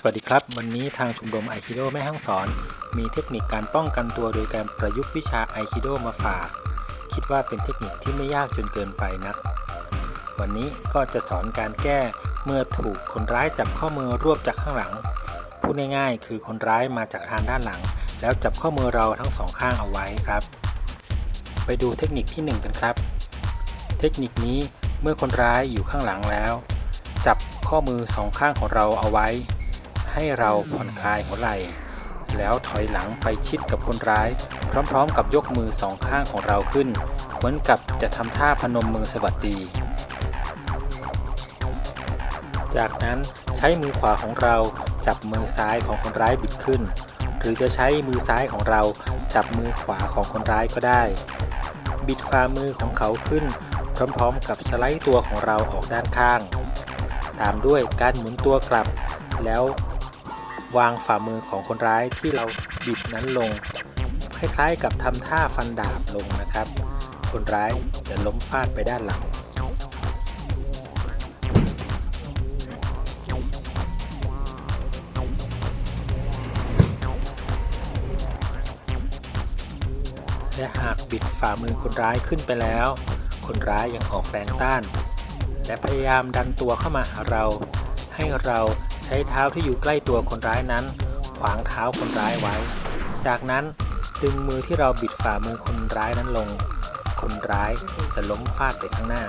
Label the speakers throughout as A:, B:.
A: สวัสดีครับ วันนี้ทางชมรมไอคิโดแม่ห้องสอน มีเทคนิคการป้องกันตัวโดยการประยุกต์วิชาไอคิโดมาฝาก คิดว่าเป็นเทคนิคที่ไม่ยากจนเกินไปนัก วันนี้ก็จะสอนการแก้เมื่อถูกคนร้ายจับข้อมือรวบจากข้างหลัง พูดง่ายๆ คือคนร้ายมาจากทางด้านหลัง แล้วจับข้อมือเราทั้งสองข้างเอาไว้ครับ ไปดูเทคนิคที่หนึ่งกันครับ เทคนิคนี้เมื่อคนร้ายอยู่ข้างหลังแล้ว จับข้อมือสองข้างของเราเอาไว้ ให้เราผ่อนคลายหัวไหล่ แล้วถอยหลังไปชิดกับคนร้าย พร้อมๆ กับยกมือสองข้างของเราขึ้น เหมือนกับจะทำท่าพนมมือสวัสดี จากนั้นใช้มือขวาของเราจับมือซ้ายของคนร้ายบิดขึ้น หรือจะใช้มือซ้ายของเราจับมือขวาของคนร้ายก็ได้ บิดฝ่ามือของเขาขึ้น พร้อมๆ กับสไลด์ตัวของเราออกด้านข้าง ตามด้วยการหมุนตัวกลับ แล้ว วางฝ่ามือของคนร้ายที่เราบิดนั้นลง คล้ายๆกับทำท่าฟันดาบลงนะครับ คนร้ายจะล้มฟาดไปด้านหลัง และหากบิดฝ่ามือคนร้ายขึ้นไปแล้ว คนร้ายยังออกแรงต้าน และพยายามดันตัวเข้ามาหาเรา ให้เรา ช้เท้าที่อยู่ใกล้ตัวคนร้ายนั้น ขวางเท้าคนร้ายไว้ จากนั้นดึงมือที่เราบิดฝ่ามือคนร้ายนั้นลง คนร้ายจะล้มฟาดไปข้างหน้า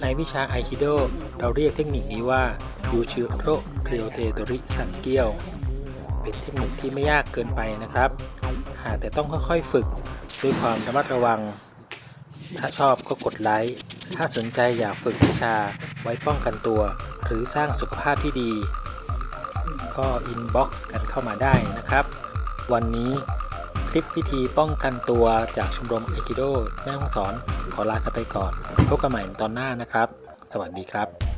A: ในวิชาไอคิโดเราเรียกเทคนิคนี้ว่ายูชิโรเรียวเทโตริสันเกียว เป็นเทคนิคที่ไม่ยากเกินไปนะครับ หากแต่ต้องค่อยๆฝึกด้วยความระมัดระวัง ถ้าชอบก็กดไลค์ ถ้าสนใจอยากฝึกวิชาไว้ป้องกันตัว หรือสร้างสุขภาพที่ดี ก็อินบ็อกซ์กันเข้ามาได้นะครับ วันนี้คลิปวิธีป้องกันตัวจากชมรมไอคิโดแม่ห้องสอนขอลากันไปก่อนพบกันใหม่ตอนหน้านะครับ สวัสดีครับ